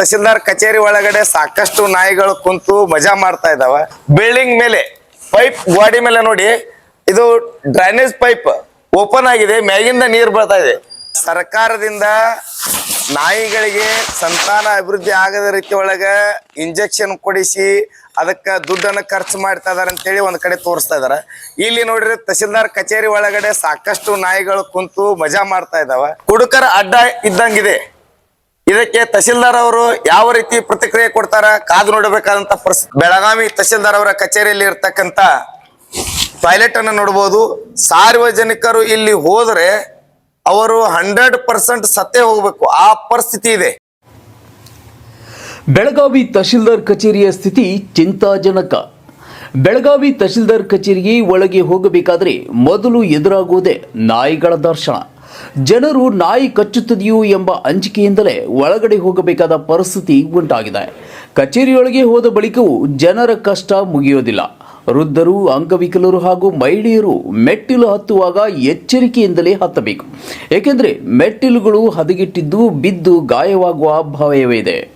ತಹಸೀಲ್ದಾರ್ ಕಚೇರಿ ಒಳಗಡೆ ಸಾಕಷ್ಟು ನಾಯಿಗಳು ಕುಂತು ಮಜಾ ಮಾಡ್ತಾ ಇದಾವ. ಬಿಲ್ಡಿಂಗ್ ಮೇಲೆ ಪೈಪ್ ಗೋಡಿ ಮೇಲೆ ನೋಡಿ, ಇದು ಡ್ರೈನೇಜ್ ಪೈಪ್ ಓಪನ್ ಆಗಿದೆ, ಮ್ಯಾಗಿಂದ ನೀರು ಬರ್ತಾ ಇದೆ. ಸರ್ಕಾರದಿಂದ ನಾಯಿಗಳಿಗೆ ಸಂತಾನ ಅಭಿವೃದ್ಧಿ ಆಗದ ರೀತಿ ಒಳಗ ಇಂಜೆಕ್ಷನ್ ಕೊಡಿಸಿ, ಅದಕ್ಕೆ ದುಡ್ಡನ್ನ ಖರ್ಚು ಮಾಡ್ತಾ ಇದಾರೆ ಅಂತೇಳಿ ಒಂದ್ ಕಡೆ ತೋರಿಸ್ತಾ ಇದಾರೆ. ಇಲ್ಲಿ ನೋಡ್ರಿ ತಹಸೀಲ್ದಾರ್ ಕಚೇರಿ ಒಳಗಡೆ ಸಾಕಷ್ಟು ನಾಯಿಗಳು ಕುಂತು ಮಜಾ ಮಾಡ್ತಾ ಇದಾವ. ಕುಡುಕರ ಅಡ್ಡ ಇದ್ದಂಗಿದೆ. ಇದಕ್ಕೆ ತಹಸೀಲ್ದಾರ್ ಅವರು ಯಾವ ರೀತಿ ಪ್ರತಿಕ್ರಿಯೆ ಕೊಡ್ತಾರ ಕಾದು ನೋಡಬೇಕಾದಂತ ಪರಿಸ್ಥಿತಿ ಬೆಳಗಾವಿ ತಹಸೀಲ್ದಾರ್ ಅವರ ಕಚೇರಿಯಲ್ಲಿ ಇರ್ತಕ್ಕಂತ ಟಾಯ್ಲೆಟ್ ಅನ್ನು ನೋಡಬಹುದು ಸಾರ್ವಜನಿಕರು ಇಲ್ಲಿ ಹೋದ್ರೆ ಅವರು ಹಂಡ್ರೆಡ್ ಪರ್ಸೆಂಟ್ ಸತ್ತೇ ಹೋಗಬೇಕು. ಆ ಪರಿಸ್ಥಿತಿ ಇದೆ. ಬೆಳಗಾವಿ ತಹಶೀಲ್ದಾರ್ ಕಚೇರಿಯ ಸ್ಥಿತಿ ಚಿಂತಾಜನಕ. ಬೆಳಗಾವಿ ತಹಶೀಲ್ದಾರ್ ಕಚೇರಿಗೆ ಒಳಗೆ ಹೋಗಬೇಕಾದ್ರೆ ಮೊದಲು ಎದುರಾಗುವುದೇ ನಾಯಿಗಳ ದರ್ಶನ. ಜನರು ನಾಯಿ ಕಚ್ಚುತ್ತದೆಯೋ ಎಂಬ ಅಂಜಿಕೆಯಿಂದಲೇ ಒಳಗಡೆ ಹೋಗಬೇಕಾದ ಪರಿಸ್ಥಿತಿ ಉಂಟಾಗಿದೆ. ಕಚೇರಿಯೊಳಗೆ ಹೋದ ಬಳಿಕವೂ ಜನರ ಕಷ್ಟ ಮುಗಿಯೋದಿಲ್ಲ. ವೃದ್ಧರು, ಅಂಗವಿಕಲರು ಹಾಗೂ ಮಹಿಳೆಯರು ಮೆಟ್ಟಿಲು ಹತ್ತುವಾಗ ಎಚ್ಚರಿಕೆಯಿಂದಲೇ ಹತ್ತಬೇಕು. ಏಕೆಂದರೆ ಮೆಟ್ಟಿಲುಗಳು ಹದಗೆಟ್ಟಿದ್ದು ಬಿದ್ದು ಗಾಯವಾಗುವ ಭಯವಿದೆ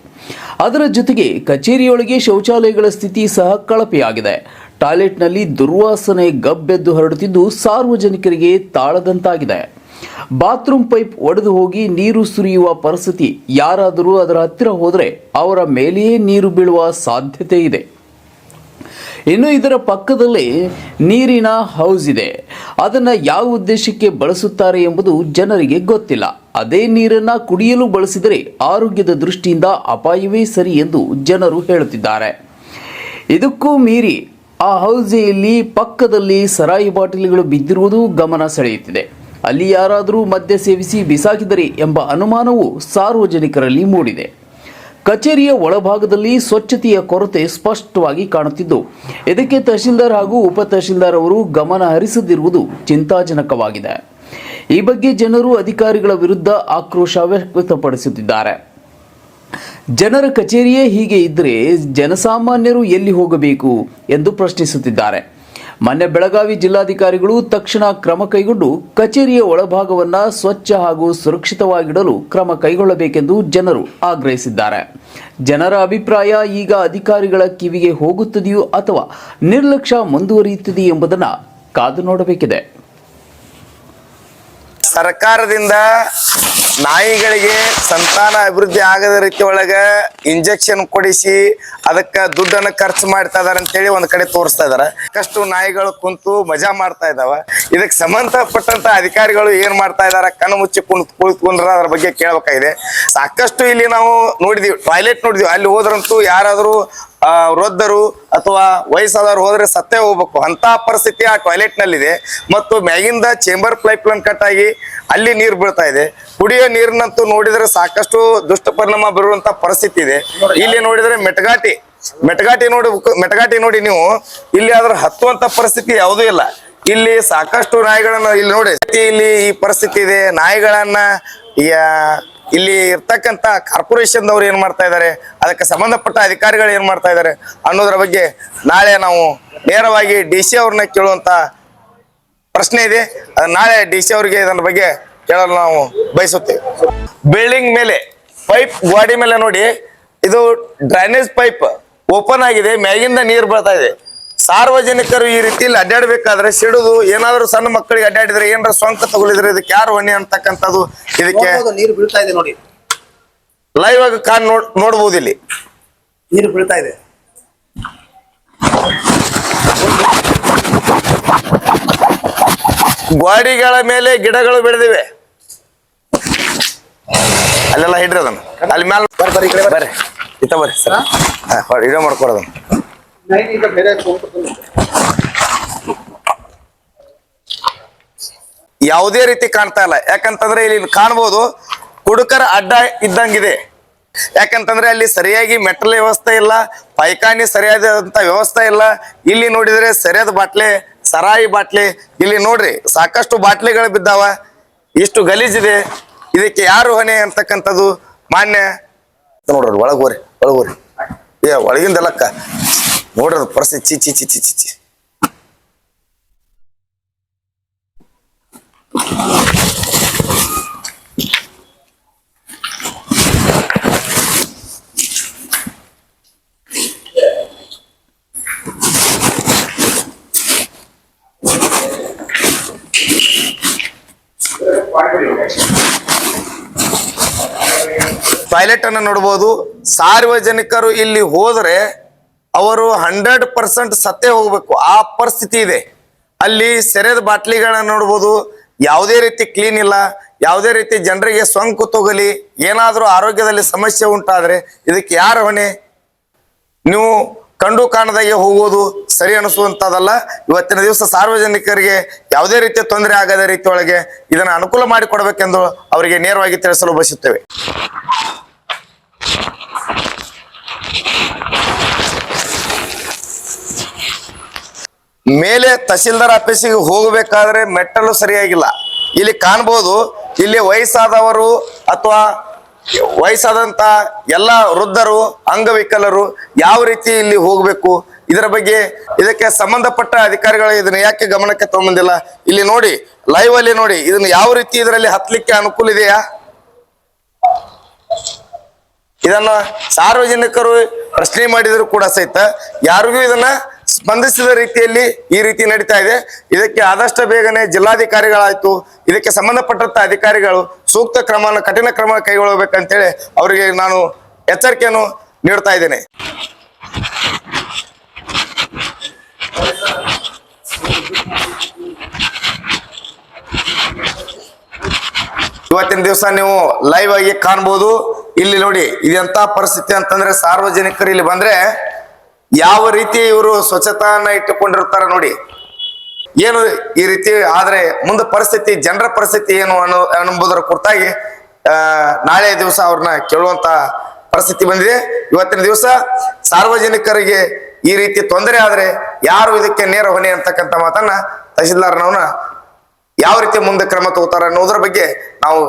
ಅದರ ಜೊತೆಗೆ ಕಚೇರಿಯೊಳಗೆ ಶೌಚಾಲಯಗಳ ಸ್ಥಿತಿ ಸಹ ಕಳಪೆಯಾಗಿದೆ. ಟಾಯ್ಲೆಟ್ನಲ್ಲಿ ದುರ್ವಾಸನೆ ಗಬ್ಬೆದ್ದು ಹರಡುತ್ತಿದ್ದು ಸಾರ್ವಜನಿಕರಿಗೆ ತಾಳದಂತಾಗಿದೆ. ಬಾತ್ರೂಮ್ ಪೈಪ್ ಒಡೆದು ಹೋಗಿ ನೀರು ಸುರಿಯುವ ಪರಿಸ್ಥಿತಿ. ಯಾರಾದರೂ ಅದರ ಹತ್ತಿರ ಹೋದರೆ ಅವರ ಮೇಲೆಯೇ ನೀರು ಬೀಳುವ ಸಾಧ್ಯತೆ ಇದೆ. ಇನ್ನು ಇದರ ಪಕ್ಕದಲ್ಲಿ ನೀರಿನ ಹೌಸ್ ಇದೆ. ಅದನ್ನು ಯಾವ ಉದ್ದೇಶಕ್ಕೆ ಬಳಸುತ್ತಾರೆ ಎಂಬುದು ಜನರಿಗೆ ಗೊತ್ತಿಲ್ಲ. ಅದೇ ನೀರನ್ನ ಕುಡಿಯಲು ಬಳಸಿದರೆ ಆರೋಗ್ಯದ ದೃಷ್ಟಿಯಿಂದ ಅಪಾಯವೇ ಸರಿ ಎಂದು ಜನರು ಹೇಳುತ್ತಿದ್ದಾರೆ. ಇದಕ್ಕೂ ಮೀರಿ ಆ ಹೌಸೆಯಲ್ಲಿ ಪಕ್ಕದಲ್ಲಿ ಸರಾಯಿ ಬಾಟಲಿಗಳು ಬಿದ್ದಿರುವುದು ಗಮನ ಸೆಳೆಯುತ್ತಿದೆ. ಅಲ್ಲಿ ಯಾರಾದರೂ ಮದ್ಯ ಸೇವಿಸಿ ಬಿಸಾಕಿದರೆ ಎಂಬ ಅನುಮಾನವು ಸಾರ್ವಜನಿಕರಲ್ಲಿ ಮೂಡಿದೆ. ಕಚೇರಿಯ ಒಳಭಾಗದಲ್ಲಿ ಸ್ವಚ್ಛತೆಯ ಕೊರತೆ ಸ್ಪಷ್ಟವಾಗಿ ಕಾಣುತ್ತಿದ್ದು, ಇದಕ್ಕೆ ತಹಶೀಲ್ದಾರ್ ಹಾಗೂ ಉಪ ತಹಶೀಲ್ದಾರ್ ಅವರು ಗಮನ ಹರಿಸದಿರುವುದು ಚಿಂತಾಜನಕವಾಗಿದೆ. ಈ ಬಗ್ಗೆ ಜನರು ಅಧಿಕಾರಿಗಳ ವಿರುದ್ಧ ಆಕ್ರೋಶ ವ್ಯಕ್ತಪಡಿಸುತ್ತಿದ್ದಾರೆ. ಜನರ ಕಚೇರಿಯೇ ಹೀಗೆ ಇದ್ದರೆ ಜನಸಾಮಾನ್ಯರು ಎಲ್ಲಿ ಹೋಗಬೇಕು ಎಂದು ಪ್ರಶ್ನಿಸುತ್ತಿದ್ದಾರೆ. ಮೊನ್ನೆ ಬೆಳಗಾವಿ ಜಿಲ್ಲಾಧಿಕಾರಿಗಳು ತಕ್ಷಣ ಕ್ರಮ ಕೈಗೊಂಡು ಕಚೇರಿಯ ಒಳಭಾಗವನ್ನ ಸ್ವಚ್ಛ ಹಾಗೂ ಸುರಕ್ಷಿತವಾಗಿಡಲು ಕ್ರಮ ಕೈಗೊಳ್ಳಬೇಕೆಂದು ಜನರು ಆಗ್ರಹಿಸಿದ್ದಾರೆ. ಜನರ ಅಭಿಪ್ರಾಯ ಈಗ ಅಧಿಕಾರಿಗಳ ಕಿವಿಗೆ ಹೋಗುತ್ತದೆಯೋ ಅಥವಾ ನಿರ್ಲಕ್ಷ್ಯ ಮುಂದುವರಿಯುತ್ತದೆಯೋ ಎಂಬುದನ್ನು ಕಾದು ನೋಡಬೇಕಿದೆ. ಸರ್ಕಾರದಿಂದ ನಾಯಿಗಳಿಗೆ ಸಂತಾನ ಅಭಿವೃದ್ಧಿ ಆಗದ ರೀತಿ ಒಳಗ ಇಂಜೆಕ್ಷನ್ ಕೊಡಿಸಿ ಅದಕ್ಕೆ ದುಡ್ಡನ್ನು ಖರ್ಚು ಮಾಡ್ತಾ ಇದಾರೆ ಅಂತೇಳಿ ಒಂದ್ ಕಡೆ ತೋರಿಸ್ತಾ ಇದಾರೆ. ಸಾಕಷ್ಟು ನಾಯಿಗಳು ಕುಂತು ಮಜಾ ಮಾಡ್ತಾ ಇದಾವ. ಇದಕ್ಕೆ ಸಂಬಂಧಪಟ್ಟಂತ ಅಧಿಕಾರಿಗಳು ಏನ್ ಮಾಡ್ತಾ ಇದಾರೆ ಕಣ್ಣು ಮುಚ್ಚಿ ಕುಂತ್ ಕುಳಿತುಕೊಂಡ್ರ ಅದ್ರ ಬಗ್ಗೆ ಕೇಳಬೇಕಾಗಿದೆ. ಸಾಕಷ್ಟು ಇಲ್ಲಿ ನಾವು ನೋಡಿದೀವಿ ಟಾಯ್ಲೆಟ್ ನೋಡಿದೀವಿ. ಅಲ್ಲಿ ಹೋದ್ರಂತೂ ಯಾರಾದ್ರೂ ವೃದ್ಧರು ಅಥವಾ ವಯಸ್ಸಾದವರು ಹೋದ್ರೆ ಸತ್ತೇ ಹೋಗ್ಬೇಕು. ಅಂತ ಪರಿಸ್ಥಿತಿ ಆ ಟಾಯ್ಲೆಟ್ ನಲ್ಲಿದೆ ಮತ್ತು ಮ್ಯಾಗಿಂದ ಚೇಂಬರ್ ಪೈಪ್ ಲೈನ್ ಕಟ್ ಆಗಿ ಅಲ್ಲಿ ನೀರು ಬೀಳ್ತಾ ಇದೆ. ಕುಡಿಯೋ ನೀರಿನಂತೂ ನೋಡಿದ್ರೆ ಸಾಕಷ್ಟು ದುಷ್ಟಪರಿಣಾಮ ಬರುವಂತ ಪರಿಸ್ಥಿತಿ ಇದೆ. ಇಲ್ಲಿ ನೋಡಿದ್ರೆ ಮೆಟಗಾಟಿ ಮೆಟಗಾಟಿ ನೋಡಿ ಮೆಟಗಾಟಿ ನೋಡಿ ನೀವು. ಇಲ್ಲಿ ಅದ್ರ ಹತ್ತುವಂತ ಪರಿಸ್ಥಿತಿ ಯಾವುದೂ ಇಲ್ಲ. ಇಲ್ಲಿ ಸಾಕಷ್ಟು ನಾಯಿಗಳನ್ನ ಇಲ್ಲಿ ನೋಡಿ ಇಲ್ಲಿ ಈ ಪರಿಸ್ಥಿತಿ ಇದೆ. ನಾಯಿಗಳನ್ನ ಇಲ್ಲಿ ಇರ್ತಕ್ಕಂತ ಕಾರ್ಪೊರೇಷನ್ ದವ್ರು ಏನ್ ಮಾಡ್ತಾ ಇದ್ದಾರೆ, ಅದಕ್ಕೆ ಸಂಬಂಧಪಟ್ಟ ಅಧಿಕಾರಿಗಳು ಏನ್ ಮಾಡ್ತಾ ಇದ್ದಾರೆ ಅನ್ನೋದ್ರ ಬಗ್ಗೆ ನಾಳೆ ನಾವು ನೇರವಾಗಿ ಡಿ ಸಿ ಅವ್ರನ್ನ ಕೇಳುವಂತ ಪ್ರಶ್ನೆ ಇದೆ. ನಾಳೆ ಡಿ ಸಿ ಅವರಿಗೆ ಇದನ್ನ ಬಗ್ಗೆ ಕೇಳಲು ನಾವು ಬಯಸುತ್ತೇವೆ. ಬಿಲ್ಡಿಂಗ್ ಮೇಲೆ, ಪೈಪ್ ಗೋಡಿ ಮೇಲೆ ನೋಡಿ, ಇದು ಡ್ರೈನೇಜ್ ಪೈಪ್ ಓಪನ್ ಆಗಿದೆ ಮ್ಯಾಗಿಂದ ನೀರು ಬರ್ತಾ ಇದೆ. ಸಾರ್ವಜನಿಕರು ಈ ರೀತಿಯಲ್ಲಿ ಅಡ್ಡಾಡ್ಬೇಕಾದ್ರೆ ಸಿಡಿದು ಏನಾದ್ರು ಸಣ್ಣ ಮಕ್ಕಳಿಗೆ ಅಡ್ಡಾಡಿದ್ರೆ ಏನಾರ ಸೋಂಕು ತಗೊಳಿದ್ರೆ ಇದಕ್ಕೆ ಯಾರು ಹೊಣೆ ಅಂತಕ್ಕಂಥದ್ದು ಇದಕ್ಕೆ ನೀರು ಬೀಳ್ತಾ ಇದೆ ನೋಡಿ. ಲೈವ್ ಆಗಿ ಕಾಣ್ ನೋಡ್ ನೋಡ್ಬೋದು ಇಲ್ಲಿ. ನೀರು ಬೀಳ್ತಾ ಇದೆ. ಗ್ವಾಡಿಗಳ ಮೇಲೆ ಗಿಡಗಳು ಬೆಳೆದಿವೆ. ಅಲ್ಲೆಲ್ಲ ಹಿಡ್ರಿ ಅದನ್ನ. ಅಲ್ಲಿ ಮ್ಯಾಲ ಬರ್ರಿ ಬರ್ರಿ ಈ ಕಡೆ ಬರ್ರಿ. ಇತ್ತ ಬರ್ರಿ ಸರ್. ಹಾ? ವಿಡಿಯೋ ಮಾಡ್ಕೊಡೋದನ್ನ. ಈಗ ಬೇರೆ. ಯಾವುದೇ ರೀತಿ ಕಾಣ್ತಾ ಇಲ್ಲ. ಯಾಕಂತಂದ್ರೆ ಇಲ್ಲಿ ಕಾಣ್ಬೋದು ಕುಡುಕರ ಅಡ್ಡ ಇದ್ದಂಗಿದೆ. ಯಾಕಂತಂದ್ರೆ ಅಲ್ಲಿ ಸರಿಯಾಗಿ ಮೆಟಲ್ ವ್ಯವಸ್ಥೆ ಇಲ್ಲ, ಪೈಖಾನಿ ಸರಿಯಾದಂತ ವ್ಯವಸ್ಥೆ ಇಲ್ಲ. ಇಲ್ಲಿ ನೋಡಿದ್ರೆ ಸರಿಯಾದ ಬಾಟ್ಲೆ, ಸರಾಯಿ ಬಾಟ್ಲಿ. ಇಲ್ಲಿ ನೋಡ್ರಿ, ಸಾಕಷ್ಟು ಬಾಟ್ಲಿಗಳು ಬಿದ್ದಾವ. ಇಷ್ಟು ಗಲೀಜಿದೆ ಇದಕ್ಕೆ ಯಾರು ಹೊಣೆ ಅಂತಕ್ಕಂಥದ್ದು ಮಾನ್ಯ. ನೋಡ್ರಿ ಒಳಗೋರಿ ಒಳಗೋರಿ ಏ ಒಳಗಿಂದೆಲ್ಲಕ್ಕ ನೋಡ್ರದ ಪರಿಸ್ಥಿತಿ. ಚಿ ಚಿ ಚಿ ಚಿ ಚಿ ಚಿ ಟಾಯ್ಲೆಟ್ ಅನ್ನು ನೋಡಬಹುದು ಸಾರ್ವಜನಿಕರು ಇಲ್ಲಿ ಹೋದ್ರೆ ಅವರು ಹಂಡ್ರೆಡ್ ಪರ್ಸೆಂಟ್ ಸತ್ತೇ ಹೋಗ್ಬೇಕು. ಆ ಪರಿಸ್ಥಿತಿ ಇದೆ. ಅಲ್ಲಿ ಸೆರೆದ ಬಾಟ್ಲಿಗಳನ್ನ ನೋಡ್ಬೋದು. ಯಾವುದೇ ರೀತಿ ಕ್ಲೀನ್ ಇಲ್ಲ. ಯಾವುದೇ ರೀತಿ ಜನರಿಗೆ ಸೋಂಕು ತೋಗಲಿ. ಏನಾದರೂ ಆರೋಗ್ಯದಲ್ಲಿ ಸಮಸ್ಯೆ ಉಂಟಾದರೆ ಇದಕ್ಕೆ ಯಾರ ಹೊಣೆ? ನೀವು ಕಂಡು ಕಾಣದಾಗೆ ಹೋಗುವುದು ಸರಿ ಅನಿಸುವಂಥದ್ದಲ್ಲ ಇವತ್ತಿನ ದಿವಸ ಸಾರ್ವಜನಿಕರಿಗೆ ಯಾವುದೇ ರೀತಿಯ ತೊಂದರೆ ಆಗದ ರೀತಿಯೊಳಗೆ ಇದನ್ನು ಅನುಕೂಲ ಮಾಡಿಕೊಡಬೇಕೆಂದು ಅವರಿಗೆ ನೇರವಾಗಿ ತಿಳಿಸಲು ಬಯಸುತ್ತೇವೆ. ಮೇಲೆ ತಹಸೀಲ್ದಾರ್ ಆಫೀಸಿಗೆ ಹೋಗಬೇಕಾದ್ರೆ ಮೆಟ್ಟಲು ಸರಿಯಾಗಿಲ್ಲ. ಇಲ್ಲಿ ಕಾಣ್ಬೋದು, ಇಲ್ಲಿ ವಯಸ್ಸಾದವರು ಅಥವಾ ವಯಸ್ಸಾದಂತ ಎಲ್ಲ ವೃದ್ಧರು, ಅಂಗವಿಕಲರು ಯಾವ ರೀತಿ ಇಲ್ಲಿ ಹೋಗಬೇಕು, ಇದರ ಬಗ್ಗೆ ಇದಕ್ಕೆ ಸಂಬಂಧಪಟ್ಟ ಅಧಿಕಾರಿಗಳು ಇದನ್ನ ಯಾಕೆ ಗಮನಕ್ಕೆ ತಗೊಂಬಂದಿಲ್ಲ? ಇಲ್ಲಿ ನೋಡಿ ಲೈವ್ ಅಲ್ಲಿ ನೋಡಿ, ಇದನ್ನ ಯಾವ ರೀತಿ ಇದರಲ್ಲಿ ಹತ್ತಲಿಕ್ಕೆ ಅನುಕೂಲ ಇದೆಯಾ? ಇದನ್ನ ಸಾರ್ವಜನಿಕರು ಪ್ರಶ್ನೆ ಮಾಡಿದ್ರು ಕೂಡ ಸಹಿತ, ಯಾರಿಗೂ ಇದನ್ನ ಸ್ಪಂದಿಸಿದ ರೀತಿಯಲ್ಲಿ ಈ ರೀತಿ ನಡೀತಾ ಇದೆ. ಇದಕ್ಕೆ ಆದಷ್ಟು ಬೇಗನೆ ಜಿಲ್ಲಾಧಿಕಾರಿಗಳಾಯ್ತು, ಇದಕ್ಕೆ ಸಂಬಂಧಪಟ್ಟಂತ ಅಧಿಕಾರಿಗಳು ಸೂಕ್ತ ಕ್ರಮ ಕಠಿಣ ಕ್ರಮ ಕೈಗೊಳ್ಳಬೇಕಂತೇಳಿ ಅವರಿಗೆ ನಾನು ಎಚ್ಚರಿಕೆಯನ್ನು ನೀಡ್ತಾ ಇದ್ದೇನೆ. ಇವತ್ತಿನ ದಿವಸ ನೀವು ಲೈವ್ ಆಗಿ ಕಾಣ್ಬೋದು. ಇಲ್ಲಿ ನೋಡಿ, ಇದೆಂತ ಪರಿಸ್ಥಿತಿ ಅಂತಂದ್ರೆ ಸಾರ್ವಜನಿಕರು ಇಲ್ಲಿ ಬಂದ್ರೆ ಯಾವ ರೀತಿ ಇವರು ಸ್ವಚ್ಛತಾನ ಇಟ್ಟುಕೊಂಡಿರ್ತಾರ ನೋಡಿ. ಏನು ಈ ರೀತಿ ಆದ್ರೆ ಮುಂದೆ ಪರಿಸ್ಥಿತಿ, ಜನರ ಪರಿಸ್ಥಿತಿ ಏನು ಅನ್ನೋ ಅನ್ನುವುದರ ಕುರಿತಾಗಿ ನಾಳೆ ದಿವಸ ಅವ್ರನ್ನ ಕೇಳುವಂತ ಪರಿಸ್ಥಿತಿ ಬಂದಿದೆ. ಇವತ್ತಿನ ದಿವಸ ಸಾರ್ವಜನಿಕರಿಗೆ ಈ ರೀತಿ ತೊಂದರೆ ಆದ್ರೆ ಯಾರು ಇದಕ್ಕೆ ನೇರ ಹೊಣೆ ಅಂತಕ್ಕಂಥ ಮಾತನ್ನ ತಹಸೀಲ್ದಾರ್ನವನ್ನ ಯಾವ ರೀತಿ ಮುಂದೆ ಕ್ರಮ ತಗೋತಾರ ಅನ್ನೋದ್ರ ಬಗ್ಗೆ ನಾವು